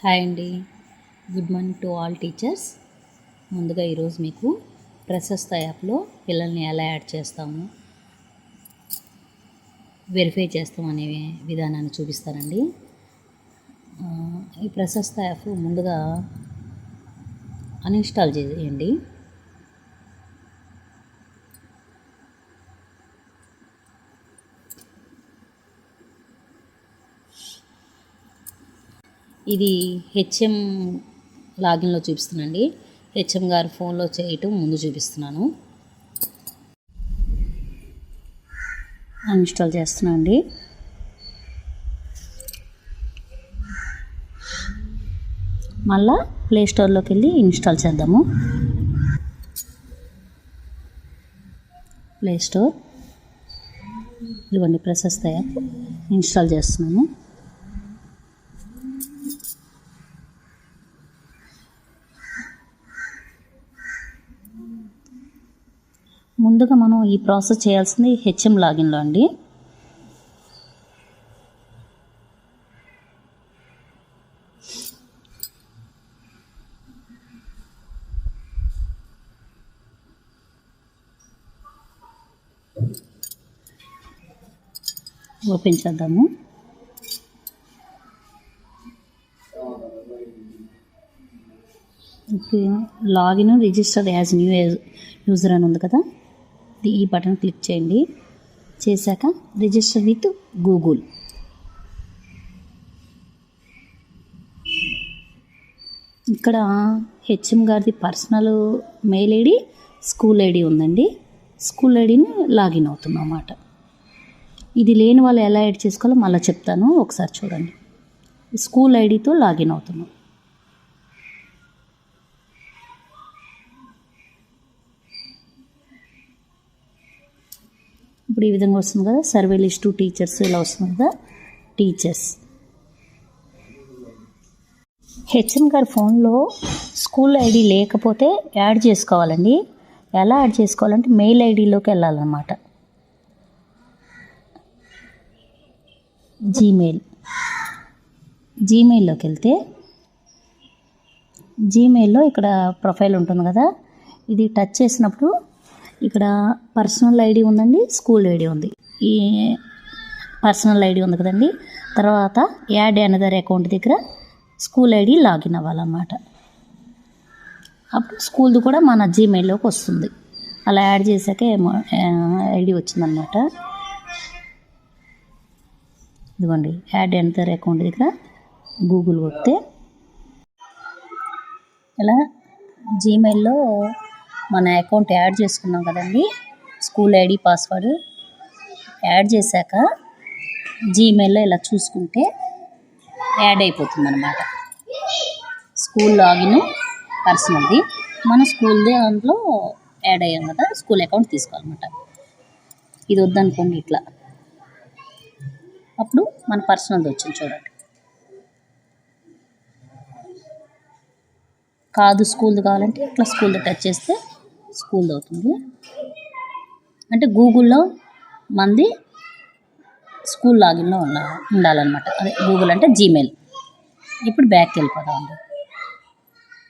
Hi అండి. Good morning to all teachers. ముందుగా ఈరోజు మీకు ప్రశస్త యాప్లో పిల్లల్ని ఎలా యాడ్ చేస్తాము వెరిఫై చేస్తాం అనే విధానాన్ని చూపిస్తానండి. ఈ ప్రశస్త యాప్ ముందుగా అన్ఇన్స్టాల్ చేయండి. ఇది హెచ్ఎం లాగిన్లో చూపిస్తున్నాండి హెచ్ఎం గారు ఫోన్లో చేయటం ముందు చూపిస్తున్నాను. అన్ఇన్స్టాల్ చేస్తున్నా అండి మళ్ళా ప్లే స్టోర్లోకి వెళ్ళి ఇన్స్టాల్ చేద్దాము. ప్లే స్టోర్ ఇదిగోండి ప్రశస్త యాప్ ఇన్స్టాల్ చేస్తున్నాము ముందుగా మనం ఈ ప్రాసెస్ చేయాల్సింది హెచ్ఎం లాగిన్లో అండి. ఓపెన్ చేద్దాము. Login register as new user అని ఉంది కదా. ఈ బటన్ క్లిక్ చేయండి. చేశాక రిజిస్టర్ విత్ గూగుల్. ఇక్కడ హెచ్ఎం గారిది personal mail ID school ID ఉందండి. స్కూల్ ఐడిని లాగిన్ అవుతున్నాం అన్నమాట. ఇది లేని వాళ్ళు ఎలా యాడ్ చేసుకోవాలో మళ్ళీ చెప్తాను. ఒకసారి చూడండి. స్కూల్ ఐడితో లాగిన్ అవుతున్నాం. ఇప్పుడు ఈ విధంగా వస్తుంది కదా. సర్వే లిస్ట్ టు టీచర్స్ ఇలా వస్తుంది కదా. టీచర్స్. హెచ్ఎం గారి ఫోన్లో స్కూల్ ఐడి లేకపోతే యాడ్ చేసుకోవాలండి. ఎలా యాడ్ చేసుకోవాలంటే మెయిల్ ఐడిలోకి వెళ్ళాలన్నమాట. జీమెయిల్. జీమెయిల్లోకి వెళ్తే జీమెయిల్లో ఇక్కడ ప్రొఫైల్ ఉంటుంది కదా. ఇది టచ్ చేసినప్పుడు ఇక్కడ పర్సనల్ ఐడి ఉందండి స్కూల్ ఐడి ఉంది. ఈ పర్సనల్ ఐడి ఉంది కదండి. తర్వాత యాడ్ అనదర్ అకౌంట్ దగ్గర స్కూల్ ఐడి లాగిన్ అవ్వాలన్నమాట. అప్పుడు స్కూల్ది కూడా మన జీమెయిల్లోకి వస్తుంది. అలా యాడ్ చేశాక ఐడి వచ్చిందనమాట ఇదిగోండి యాడ్ అనదర్ అకౌంట్ దగ్గర గూగుల్ కొడితే ఇలా జీమెయిల్లో మన అకౌంట్ యాడ్ చేసుకున్నాం కదండి. స్కూల్ ఐడి పాస్వర్డ్ యాడ్ చేశాక జీమెయిల్లో ఇలా చూసుకుంటే యాడ్ అయిపోతుంది అనమాట స్కూల్ లాగిన్ పర్సనల్ది. మన స్కూల్ దాంట్లో యాడ్ అయ్యాం కదా స్కూల్ అకౌంట్ తీసుకోవాలన్నమాట. ఇది వద్దనుకోండి ఇట్లా. అప్పుడు మన పర్సనల్ది వచ్చింది చూడండి. కాదు స్కూల్ది కావాలంటే ఇట్లా స్కూల్ది టచ్ చేస్తే స్కూల్ది అవుతుంది. అంటే గూగుల్లో మంది స్కూల్ లాగిన్లో ఉన్న ఉండాలన్నమాట. అదే గూగుల్ అంటే జీమెయిల్. ఇప్పుడు బ్యాక్ వెళ్ళిపోదామండి.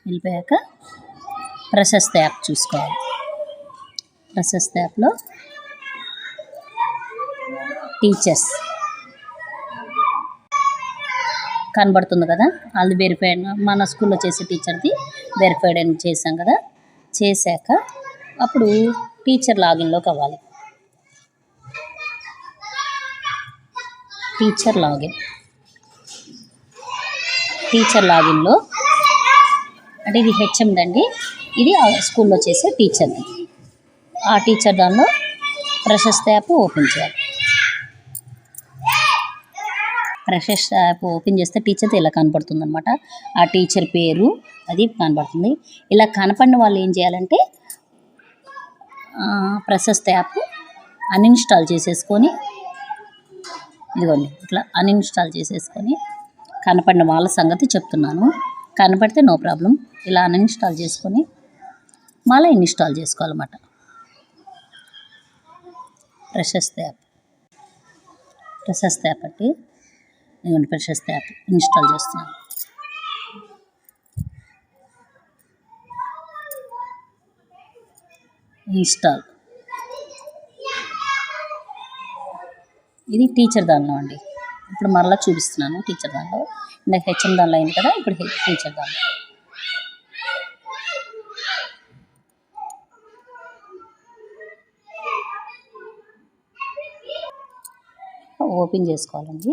వెళ్ళిపోయాక ప్రశస్త యాప్ చూసుకోవాలి. ప్రశస్త యాప్లో టీచర్స్. కనబడుతుంది కదా? అది వెరిఫైడ్ మన స్కూల్లో చేసే టీచర్ది వెరిఫైడ్ అని చేసాం కదా? చేశాక అప్పుడు టీచర్ లాగిన్లోకి అవ్వాలి. Teacher login. టీచర్ లాగిన్లో అంటే ఇది హెచ్ఎం అండి ఇది ఆ స్కూల్లో చేసే టీచర్ది ఆ టీచర్ దానిలో ప్రశస్త యాప్ ఓపెన్ చేయాలి. ప్రశస్త యాప్ ఓపెన్ చేస్తే టీచర్ ఇలా కనపడుతుంది అనమాట ఆ టీచర్ పేరు అది కనపడుతుంది. ఇలా కనపడిన వాళ్ళు ఏం చేయాలంటే ప్రశస్త యాప్ అన్ఇన్స్టాల్ చేసేసుకొని ఇదిగోండి ఇట్లా అన్ఇన్స్టాల్ చేసేసుకొని కనపడిన వాళ్ళ సంగతి చెప్తున్నాను. కనపడితే నో ప్రాబ్లం ఇలా అన్ఇన్స్టాల్ చేసుకొని మళ్ళీ ఇన్స్టాల్ చేసుకోవాలన్నమాట. ప్రశస్త యాప్ ప్రశస్త యాప్ అంటే ఇదిగోండి ప్రశస్త యాప్ ఇన్స్టాల్ చేస్తున్నాను. ఇన్స్టాల్. ఇది టీచర్ దానిలో అండి. ఇప్పుడు మరలా చూపిస్తున్నాను టీచర్ దానిలో. ఇంకా హెచ్ఎం దానిలో అయింది కదా ఇప్పుడు టీచర్ దానిలో. ఓపెన్ చేసుకోవాలండి.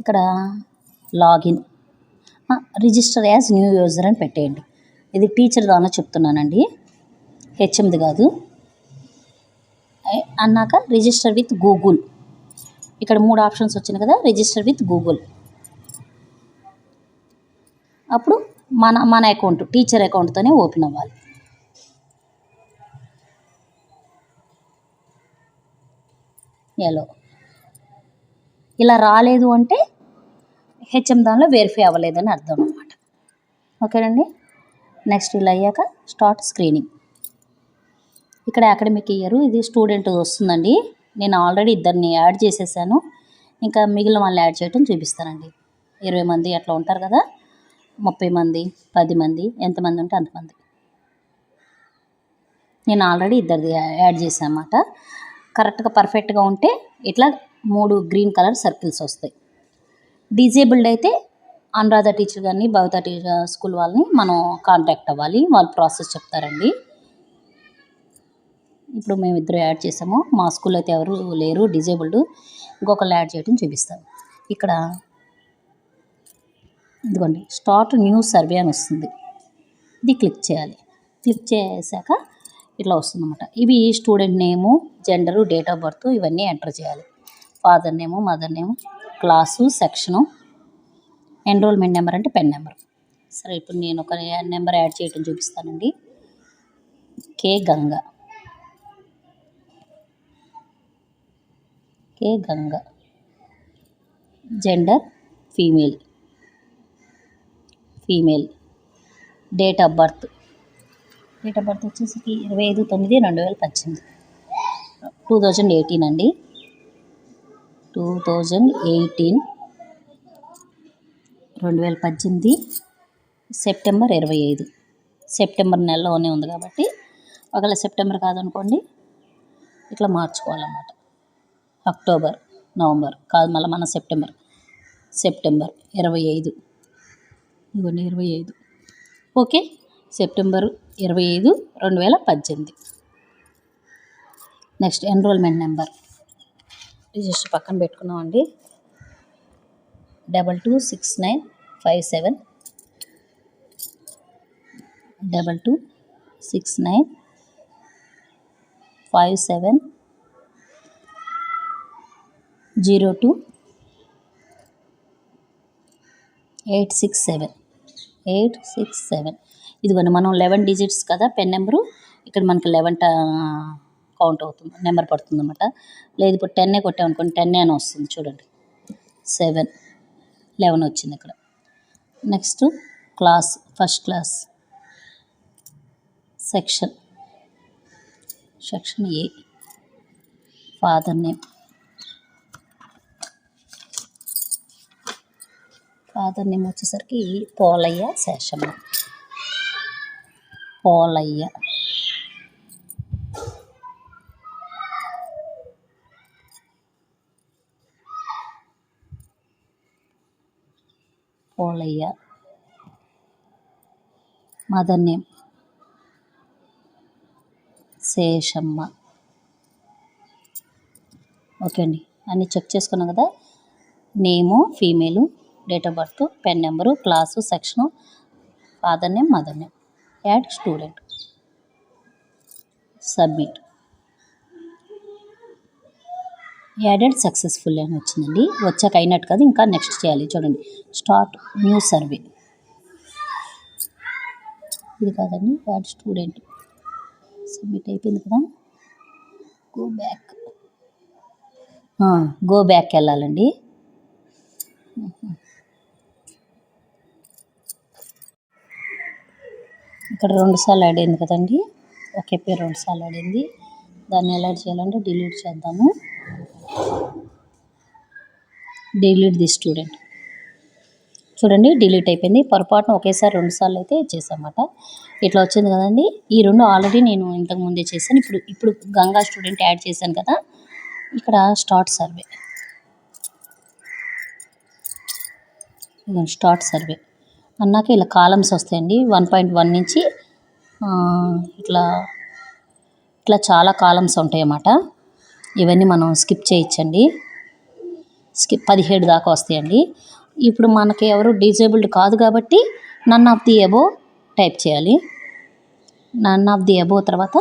ఇక్కడ login. Register as new user అని పెట్టేయండి. ఇది టీచర్ దానిలో చెప్తున్నానండి. హెచ్ఎంది కాదు. అన్నాక రిజిస్టర్ విత్ గూగుల్. ఇక్కడ మూడు ఆప్షన్స్ వచ్చినాయి కదా రిజిస్టర్ విత్ గూగుల్. అప్పుడు మన మన అకౌంట్ టీచర్ అకౌంట్తోనే ఓపెన్ అవ్వాలి. ఎలో ఇలా రాలేదు అంటే హెచ్ఎం దానిలో వెరిఫై అవ్వలేదని అర్థం అనమాట ఓకేనండి నెక్స్ట్ ఇలా అయ్యాక స్టార్ట్ స్క్రీనింగ్ ఇక్కడ అకాడమిక్ ఇయర్ ఇది స్టూడెంట్ వస్తుందండి. నేను ఆల్రెడీ ఇద్దరిని యాడ్ చేసేసాను. ఇంకా మిగిలిన వాళ్ళని యాడ్ చేయటం చూపిస్తానండి. ఇరవై మంది అట్లా ఉంటారు కదా? ముప్పై మంది పది మంది ఎంతమంది ఉంటే అంతమంది నేను ఆల్రెడీ ఇద్దరిది యాడ్ చేశాను అన్నమాట. కరెక్ట్గా పర్ఫెక్ట్గా ఉంటే ఇట్లా మూడు గ్రీన్ కలర్ సర్కిల్స్ వస్తాయి. డిజేబుల్డ్ అయితే అనురాధ టీచర్ గారిని భవిత టీచర్ స్కూల్ వాళ్ళని మనం కాంటాక్ట్ అవ్వాలి. వాళ్ళు ప్రాసెస్ చెప్తారండి. ఇప్పుడు మేము ఇద్దరు యాడ్ చేసాము. మా స్కూల్ అయితే ఎవరు లేరు డిజేబుల్డ్. ఇంకొకళ్ళు యాడ్ చేయడం చూపిస్తాం ఇక్కడ ఇదిగోండి స్టార్ట్ న్యూ సర్వే అని వస్తుంది. ఇది క్లిక్ చేయాలి. క్లిక్ చేశాక ఇట్లా వస్తుంది అనమాట ఇవి student name gender date of birth ఇవన్నీ ఎంటర్ చేయాలి. Father name mother name. Class section enrolment number అంటే పెన్ నెంబర్ సరే ఇప్పుడు నేను ఒక నెంబర్ యాడ్ చేయటం చూపిస్తానండి. K Ganga. K Ganga. Gender female female date of birth date of birth వచ్చేసి ఇరవై ఐదు తొమ్మిది రెండు వేల పద్దెనిమిది. టూ థౌజండ్ ఎయిటీన్ అండి. టూ థౌజండ్ ఎయిటీన్ రెండు వేల పద్దెనిమిది సెప్టెంబర్ ఇరవై ఐదు. సెప్టెంబర్ నెలలోనే ఉంది కాబట్టి ఒకవేళ సెప్టెంబర్ కాదనుకోండి ఇట్లా మార్చుకోవాలన్నమాట. అక్టోబర్ నవంబర్ కాదు మళ్ళీ మన సెప్టెంబర్. సెప్టెంబర్ ఇరవై ఐదు. ఇవన్నీ ఇరవై ఐదు. ఓకే సెప్టెంబర్ ఇరవై ఐదు రెండు వేల పద్దెనిమిది. Next enrolment number. రిజిస్టర్ పక్కన పెట్టుకున్నామండి. Double two six nine five seven. Double two six nine five seven. Zero two eight six seven. Eight six seven. ఇదిగోండి మనం లెవెన్ డిజిట్స్ కదా పెన్ నెంబరు? ఇక్కడ మనకి లెవెన్ కౌంట్ అవుతుంది నెంబర్ పడుతుంది అనమాట లేదు ఇప్పుడు టెన్నే కొట్టామనుకోండి టెన్నే అని వస్తుంది చూడండి. సెవెన్ లెవెన్ వచ్చింది ఇక్కడ. Next class first class section section A father name father name వచ్చేసరికి Polayya Seshamma. Polayya. Polayya. Mother name Seshamma. Okay అండి. అన్నీ చెక్ చేసుకున్నాం కదా? Name female date of birth pen number class section father name mother name. Add student. Submit. Added successful అని వచ్చిందండి. వచ్చాక అయినట్టు కదా ఇంకా నెక్స్ట్ చేయాలి. చూడండి. స్టార్ట్ న్యూ సర్వే ఇది కాదండి యాడ్ స్టూడెంట్ సబ్మిట్ అయిపోయింది కదా. గో బ్యాక్ గో బ్యాక్ వెళ్ళాలండి. ఇక్కడ రెండు సార్లు యాడ్ అయింది కదండి. ఒకే పేరు రెండు సార్లు యాడ్ అయింది. దాన్ని ఎలా చేయాలంటే డిలీట్ చేద్దాము. డిలీట్ ది స్టూడెంట్ చూడండి డిలీట్ అయిపోయింది. పొరపాటున ఒకేసారి రెండు సార్లు అయితే చేసామన్నమాట ఇట్లా వచ్చింది కదండి. ఈ రెండు ఆల్రెడీ నేను ఇంతకు ముందే చేశాను. ఇప్పుడు ఇప్పుడు గంగా స్టూడెంట్ యాడ్ చేశాను కదా. ఇక్కడ స్టార్ట్ సర్వే స్టార్ట్ సర్వే అన్నాక ఇలా కాలమ్స్ వస్తాయండి. వన్ పాయింట్ వన్ నుంచి ఇట్లా ఇట్లా చాలా కాలమ్స్ ఉంటాయి అన్నమాట ఇవన్నీ మనం స్కిప్ చేయించండి. పదిహేడు దాకా వస్తాయండి. ఇప్పుడు మనకి ఎవరు డిజేబుల్డ్ కాదు కాబట్టి none of the above type చేయాలి. నన్ ఆఫ్ ది ఎబో తర్వాత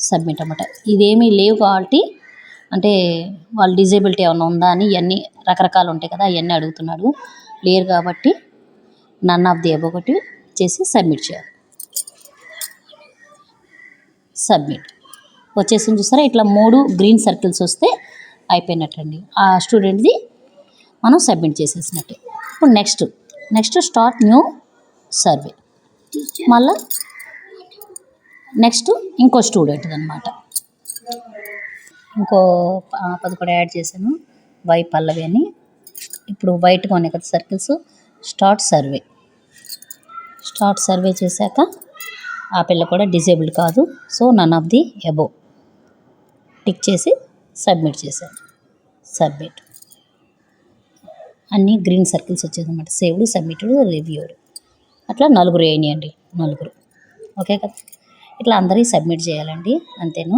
సబ్మిట్ అనమాట ఇదేమీ లేవు కాబట్టి అంటే వాళ్ళ డిజేబిలిటీ ఏమైనా ఉందా అని ఇవన్నీ రకరకాలు ఉంటాయి కదా అవన్నీ అడుగుతున్నాడు. లేరు కాబట్టి నన్ ఆఫ్ ది అబో ఒకటి చేసి సబ్మిట్ చేయాలి. సబ్మిట్ వచ్చేసింది చూసారా? ఇట్లా మూడు గ్రీన్ సర్కిల్స్ వస్తే అయిపోయినట్టండి. ఆ స్టూడెంట్ది మనం సబ్మిట్ చేసేసినట్టే. ఇప్పుడు next next start new survey. మళ్ళా నెక్స్ట్ ఇంకో స్టూడెంట్ అనమాట ఇంకో ప- పది కూడా యాడ్ చేశాను. వై పల్లవి అని. ఇప్పుడు వైట్గా ఉన్నాయి కదా circles. Start survey. Start survey చేశాక ఆ పిల్ల కూడా డిజేబుల్డ్ కాదు. So none of the above tick చేసి సబ్మిట్ చేశాను సబ్మిట్. అన్నీ green circles వచ్చేదన్నమాట. Saved submitted reviewed. అట్లా నలుగురు వేయనియండి నలుగురు. ఓకే కదా? ఇట్లా అందరికీ సబ్మిట్ చేయాలండి. అంతేను.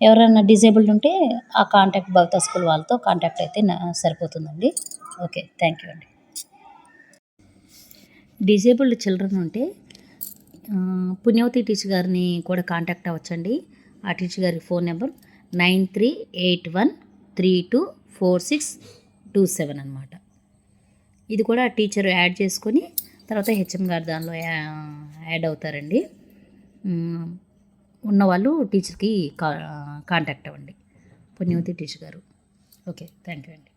ఎవరైనా డిజేబుల్డ్ ఉంటే ఆ కాంటాక్ట్ భవిత స్కూల్ వాళ్ళతో కాంటాక్ట్ అయితే నా సరిపోతుందండి. ఓకే. థ్యాంక్ యూ అండి. డిజేబుల్డ్ చిల్డ్రన్ ఉంటే పుణ్యవతి టీచర్ గారిని కూడా కాంటాక్ట్ అవ్వచ్చండి. ఆ టీచర్ గారి phone number nine three eight one three two four six two seven అనమాట ఇది కూడా టీచర్ యాడ్ చేసుకొని తర్వాత హెచ్ఎం గారు దానిలో యా- యాడ్ అవుతారండి. ఉన్నవాళ్ళు టీచర్కి కా కాంటాక్ట్ అవ్వండి. పుణ్యవతి టీచర్ గారు. ఓకే థ్యాంక్ యూ అండి.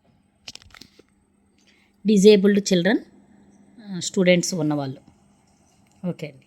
డిజేబుల్డ్ చిల్డ్రన్ స్టూడెంట్స్ ఉన్నవాళ్ళు. ఓకే అండి.